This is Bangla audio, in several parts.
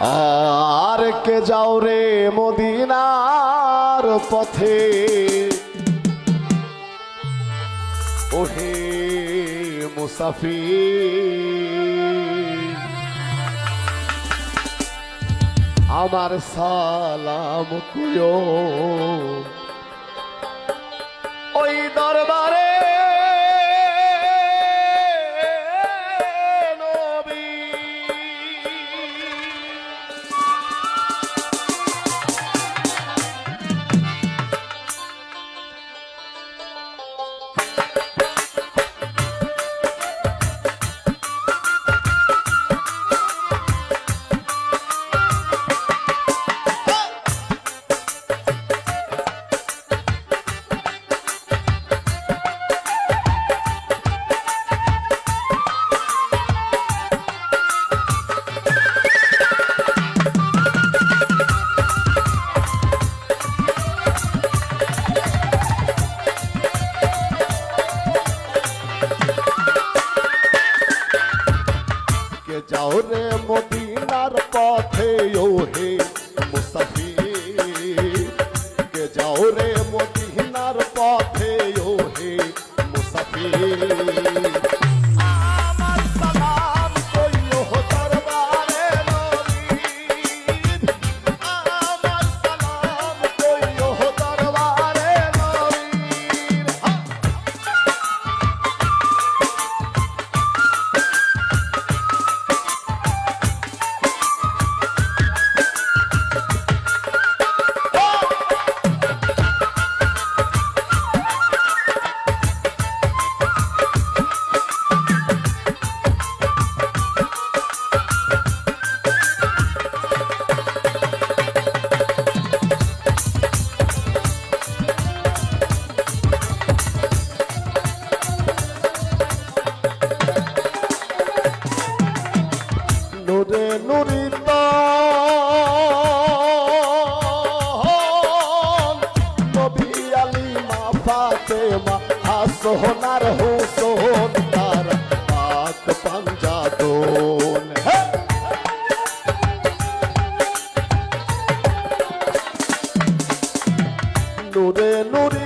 আর কে যাও রে মদিনার পথে? ওহে মুসাফি আমার সালাম কুয়ো ওই দরবারে what নূরে নুরিত নবী আলী মা ফাতেমা আসোনার হুসোন তার পাক পাঞ্জাদন নুরে নুরি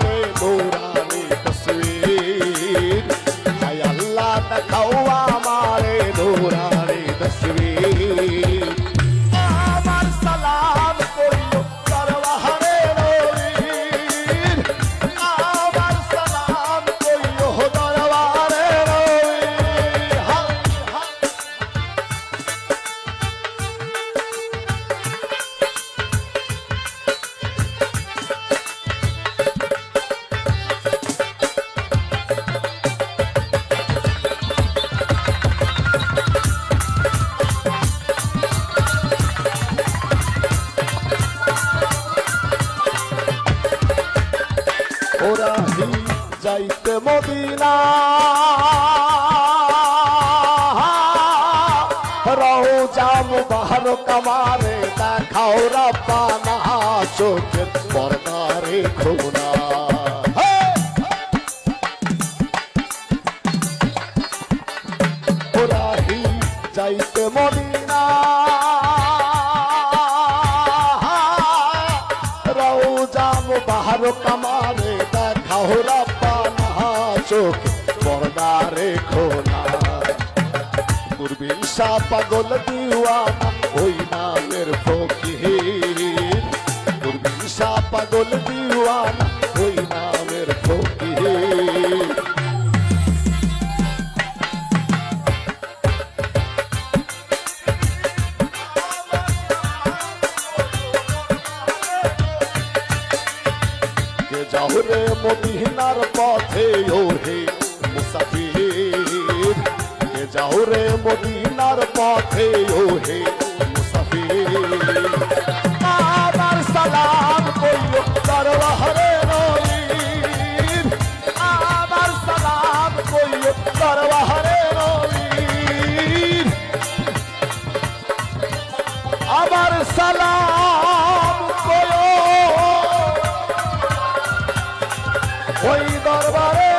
ওরা যাইতে মদিনা। রহু যাম বাহার কামারে দেখাও রাব্বানা চোখের পর্দারে খুনা পূর্বীর পাগল দিওয়ানা, ওই নামের ফকির। পূর্বীর শাহ পাগল দিওয়ানা, ওই নামের ফকির। যাও মদিনার পথে ও হে মুসাফির যাও রে মদিনার পথে ওহে মুসাফির। আমার সালাম কইল দরবারে নবীর। আমার সালাম কইল দরবারে নবীর। আমার সালাম কইল দরবারে